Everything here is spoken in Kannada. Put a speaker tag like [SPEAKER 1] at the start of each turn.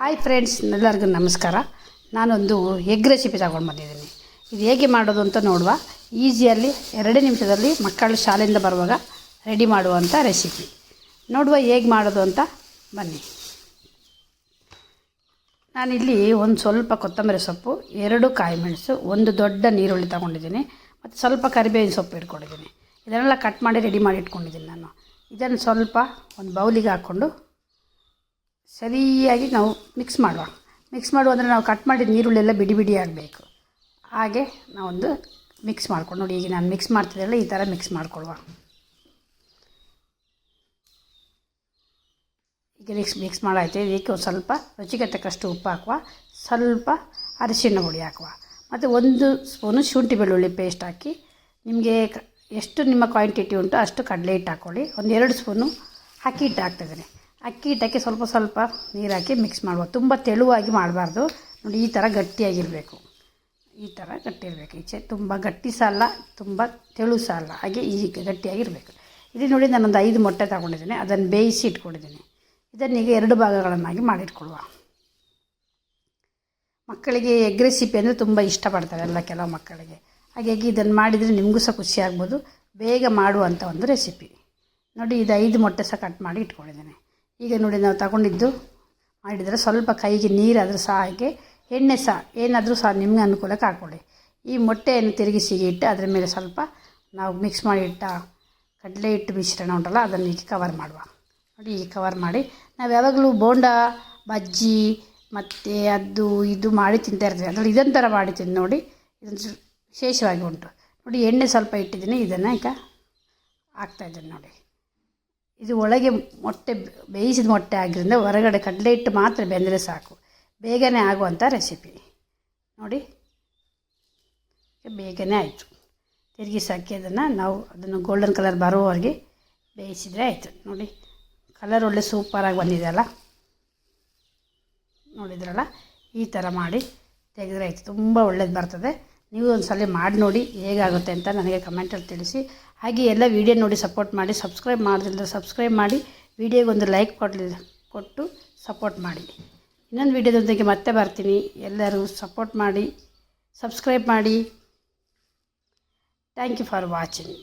[SPEAKER 1] ಹಾಯ್ ಫ್ರೆಂಡ್ಸ್ ಎಲ್ಲರಿಗೂ ನಮಸ್ಕಾರ. ನಾನೊಂದು ಎಗ್ ರೆಸಿಪಿ ತಗೊಂಡು ಬಂದಿದ್ದೀನಿ. ಇದು ಹೇಗೆ ಮಾಡೋದು ಅಂತ ನೋಡುವ. ಈಸಿಯಲ್ಲಿ ಎರಡೇ ನಿಮಿಷದಲ್ಲಿ ಮಕ್ಕಳು ಶಾಲೆಯಿಂದ ಬರುವಾಗ ರೆಡಿ ಮಾಡುವಂಥ ರೆಸಿಪಿ ನೋಡುವ ಹೇಗೆ ಮಾಡೋದು ಅಂತ ಬನ್ನಿ. ನಾನಿಲ್ಲಿ ಒಂದು ಸ್ವಲ್ಪ ಕೊತ್ತಂಬರಿ ಸೊಪ್ಪು, ಎರಡು ಕಾಯಿ ಮೆಣಸು, ಒಂದು ದೊಡ್ಡ ನೀರುಳ್ಳಿ ತಗೊಂಡಿದ್ದೀನಿ ಮತ್ತು ಸ್ವಲ್ಪ ಕರಿಬೇವಿನ ಸೊಪ್ಪು ಇಟ್ಕೊಂಡಿದ್ದೀನಿ. ಇದನ್ನೆಲ್ಲ ಕಟ್ ಮಾಡಿ ರೆಡಿ ಮಾಡಿ ಇಟ್ಕೊಂಡಿದ್ದೀನಿ ನಾನು. ಇದನ್ನು ಸ್ವಲ್ಪ ಒಂದು ಬೌಲಿಗೆ ಹಾಕ್ಕೊಂಡು ಸರಿಯಾಗಿ ನಾವು ಮಿಕ್ಸ್ ಮಾಡುವ. ಮಿಕ್ಸ್ ಮಾಡುವ ಅಂದರೆ ನಾವು ಕಟ್ ಮಾಡಿದ ನೀರುಳ್ಳೆಲ್ಲ ಬಿಡಿ ಬಿಡಿ ಆಗಬೇಕು. ಹಾಗೆ ನಾವೊಂದು ಮಿಕ್ಸ್ ಮಾಡ್ಕೊಂಡು ನೋಡಿ, ಈಗ ನಾನು ಮಿಕ್ಸ್ ಮಾಡ್ತಿದ್ದೆಲ್ಲ ಈ ಥರ ಮಿಕ್ಸ್ ಮಾಡ್ಕೊಳ್ಳುವ. ಈಗ ಮಿಕ್ಸ್ ಮಿಕ್ಸ್ ಮಾಡಾಯ್ತು. ಇದಕ್ಕೆ ಒಂದು ಸ್ವಲ್ಪ ರುಚಿಗೆ ತಕ್ಕಷ್ಟು ಉಪ್ಪು ಹಾಕುವ. ಸ್ವಲ್ಪ ಅರಿಶಿಣ ಹುಳಿ ಹಾಕುವ. ಮತ್ತು ಒಂದು ಸ್ಪೂನು ಶುಂಠಿ ಬೆಳ್ಳುಳ್ಳಿ ಪೇಸ್ಟ್ ಹಾಕಿ ನಿಮಗೆ ಎಷ್ಟು ನಿಮ್ಮ ಕ್ವಾಂಟಿಟಿ ಉಂಟು ಅಷ್ಟು ಕಡಲೆ ಹಿಟ್ಟು ಹಾಕ್ಕೊಳ್ಳಿ ಒಂದು ಎರಡು ಸ್ಪೂನು ಅಕ್ಕಿ ಹಿಟ್ಟು ಹಾಕ್ತಿದ್ದೀನಿ ಅಕ್ಕಿ ಹಿಟ್ಟಕ್ಕೆ ಸ್ವಲ್ಪ ಸ್ವಲ್ಪ ನೀರು ಹಾಕಿ ಮಿಕ್ಸ್ ಮಾಡ್ಬೋದು. ತುಂಬ ತೆಳುವಾಗಿ ಮಾಡಬಾರ್ದು. ನೋಡಿ, ಈ ಥರ ಗಟ್ಟಿಯಾಗಿರಬೇಕು. ಈ ಥರ ಗಟ್ಟಿ ಇರಬೇಕು ಈಚೆ ತುಂಬ ಗಟ್ಟಿ ಸಾಲ, ತುಂಬ ತೆಳು ಸಾಲ. ಹಾಗೆ ಈ ಗಟ್ಟಿಯಾಗಿರಬೇಕು. ಇಲ್ಲಿ ನೋಡಿ, ನಾನೊಂದು ಐದು ಮೊಟ್ಟೆ ತಗೊಂಡಿದ್ದೀನಿ. ಅದನ್ನು ಬೇಯಿಸಿ ಇಟ್ಕೊಂಡಿದ್ದೀನಿ. ಇದನ್ನೀಗ ಎರಡು ಭಾಗಗಳನ್ನಾಗಿ ಮಾಡಿಟ್ಕೊಳ್ಳುವ. ಮಕ್ಕಳಿಗೆ ಎಗ್ ರೆಸಿಪಿ ಅಂದರೆ ತುಂಬ ಇಷ್ಟಪಡ್ತಾರೆ ಎಲ್ಲ ಕೆಲವು ಮಕ್ಕಳಿಗೆ. ಹಾಗಾಗಿ ಇದನ್ನು ಮಾಡಿದರೆ ನಿಮಗೂ ಸಹ ಖುಷಿ ಆಗ್ಬೋದು. ಬೇಗ ಮಾಡುವಂಥ ಒಂದು ರೆಸಿಪಿ ನೋಡಿ, ಇದು ಐದು ಮೊಟ್ಟೆ ಸಹ ಕಟ್ ಮಾಡಿ ಇಟ್ಕೊಂಡಿದ್ದೇನೆ. ಈಗ ನೋಡಿ ನಾವು ತಗೊಂಡಿದ್ದು ಮಾಡಿದರೆ ಸ್ವಲ್ಪ ಕೈಗೆ ನೀರಾದರೂ ಸಹ ಹಾಗೆ ಎಣ್ಣೆ ಸಹ, ಏನಾದರೂ ಸಹ ನಿಮಗೆ ಅನುಕೂಲಕ್ಕೆ ಹಾಕ್ಕೊಳ್ಳಿ. ಈ ಮೊಟ್ಟೆಯನ್ನು ತಿರುಗಿಸಿ ಇಟ್ಟು ಅದರ ಮೇಲೆ ಸ್ವಲ್ಪ ನಾವು ಮಿಕ್ಸ್ ಮಾಡಿ ಇಟ್ಟ ಕಡಲೆ ಹಿಟ್ಟು ಮಿಶ್ರಣ ಉಂಟಲ್ಲ, ಅದನ್ನು ಈಗ ಕವರ್ ಮಾಡುವ. ನೋಡಿ, ಈಗ ಕವರ್ ಮಾಡಿ. ನಾವು ಯಾವಾಗಲೂ ಬೋಂಡ, ಬಜ್ಜಿ ಮತ್ತು ಅದು ಇದು ಮಾಡಿ ತಿಂತಾ ಇರ್ತೀವಿ. ಅದರಲ್ಲಿ ಇದೊಂದು ಥರ ಮಾಡಿ ತಿಂದು ನೋಡಿ ಇದೊಂದು ವಿಶೇಷವಾಗಿ ಉಂಟು. ನೋಡಿ, ಎಣ್ಣೆ ಸ್ವಲ್ಪ ಇಟ್ಟಿದ್ದೀನಿ, ಇದನ್ನು ಈಗ ಹಾಕ್ತಾಯಿದ್ದೀನಿ ನೋಡಿ. ಇದು ಒಳಗೆ ಮೊಟ್ಟೆ ಬೇಯಿಸಿದ ಮೊಟ್ಟೆ ಆಗಿದ್ದರಿಂದ ಹೊರಗಡೆ ಕಡಲೆ ಹಿಟ್ಟು ಮಾತ್ರ ಬೆಂದರೆ ಸಾಕು. ಬೇಗನೆ ಆಗುವಂಥ ರೆಸಿಪಿ ನೋಡಿ. ಬೇಗನೆ ಆಯಿತು. ತಿರುಗಿಸಿ ಹಾಕಿ ಅದನ್ನು ನಾವು ಅದನ್ನು ಗೋಲ್ಡನ್ ಕಲರ್ ಬರೋವರೆಗೆ ಬೇಯಿಸಿದರೆ ಆಯಿತು. ನೋಡಿ. ಕಲರ್ ಒಳ್ಳೆ ಸೂಪರಾಗಿ ಬಂದಿದೆ ಅಲ್ಲ? ನೋಡಿದ್ರಲ್ಲ? ಈ ಥರ ಮಾಡಿ ತೆಗೆದ್ರೆ ಆಯಿತು. ತುಂಬ ಒಳ್ಳೇದು ಬರ್ತದೆ. ನೀವು ಒಂದು ಸಲ ಮಾಡಿ ನೋಡಿ ಹೇಗಾಗುತ್ತೆ ಅಂತ ನನಗೆ ಕಮೆಂಟಲ್ಲಿ ತಿಳಿಸಿ. ಹಾಗೆ ಎಲ್ಲ ವೀಡಿಯೋ ನೋಡಿ ಸಪೋರ್ಟ್ ಮಾಡಿ ಸಬ್ಸ್ಕ್ರೈಬ್ ಮಾಡೋದಿಲ್ಲ ಸಬ್ಸ್ಕ್ರೈಬ್ ಮಾಡಿ ವೀಡಿಯೋಗೊಂದು ಲೈಕ್ ಕೊಡಲಿ ಕೊಟ್ಟು ಸಪೋರ್ಟ್ ಮಾಡಿ. ಇನ್ನೊಂದು ವೀಡಿಯೋದೊಂದಿಗೆ ಮತ್ತೆ ಬರ್ತೀನಿ. ಎಲ್ಲರೂ ಸಪೋರ್ಟ್ ಮಾಡಿ ಸಬ್ಸ್ಕ್ರೈಬ್ ಮಾಡಿ. Thank you for watching